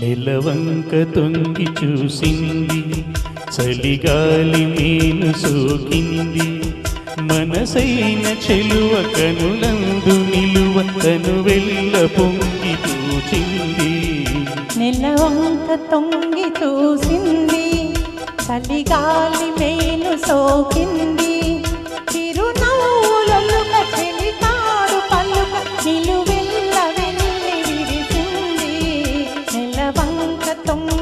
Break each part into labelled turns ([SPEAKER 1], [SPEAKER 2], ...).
[SPEAKER 1] నెలవంక తొంగి చూసింది. చలిగాలి మేలు సోకింది. మనసైన చెలువ కనులందు నిలువ తను వెళ్ళ పొంగి చూచింది.
[SPEAKER 2] నెలవంక తొంగి చూసింది. చలిగాలి మేలు సోకింది. నెలవంక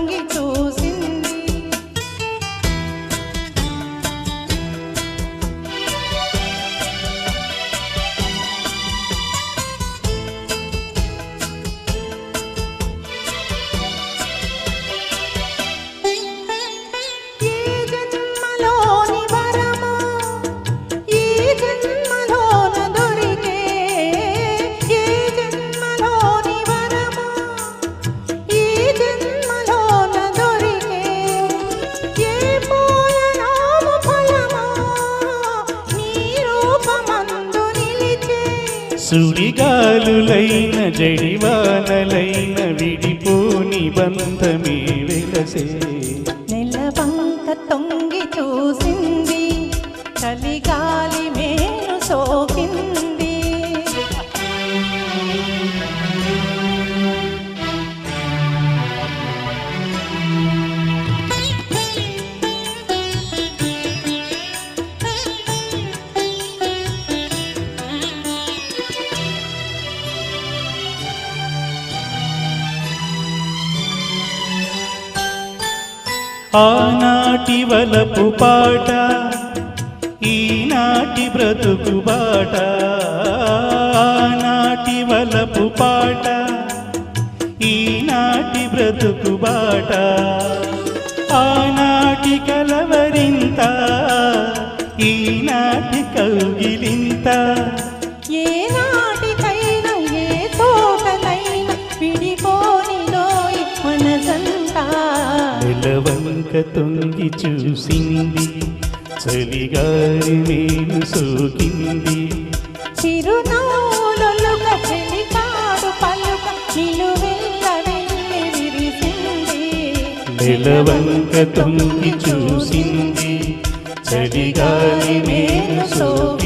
[SPEAKER 1] సుడిగాలులైన జడివానలైన విడిపోని బంధమే వెలసే.
[SPEAKER 2] నెలవంక తొంగి చూసింది
[SPEAKER 1] ఆనాటి వలపు పాట ఈనాటి బ్రతుకు బాట. ఆనాటి వలపు పాట ఈనాటి బ్రతుకు బాట. ఆనాటి కలవరింత ఈనాటి కౌగిలింత నెలవంక తొంగి చూసింది. చలిగాలి మేలు సోకింది.
[SPEAKER 2] చిరునవ్వులొలుక చెలికాడు పలుక నిలువెల్ల వెళ్ళి విరిసింది.
[SPEAKER 1] నెలవంక తొంగి చూసింది. చలిగాలి మేలు సోకింది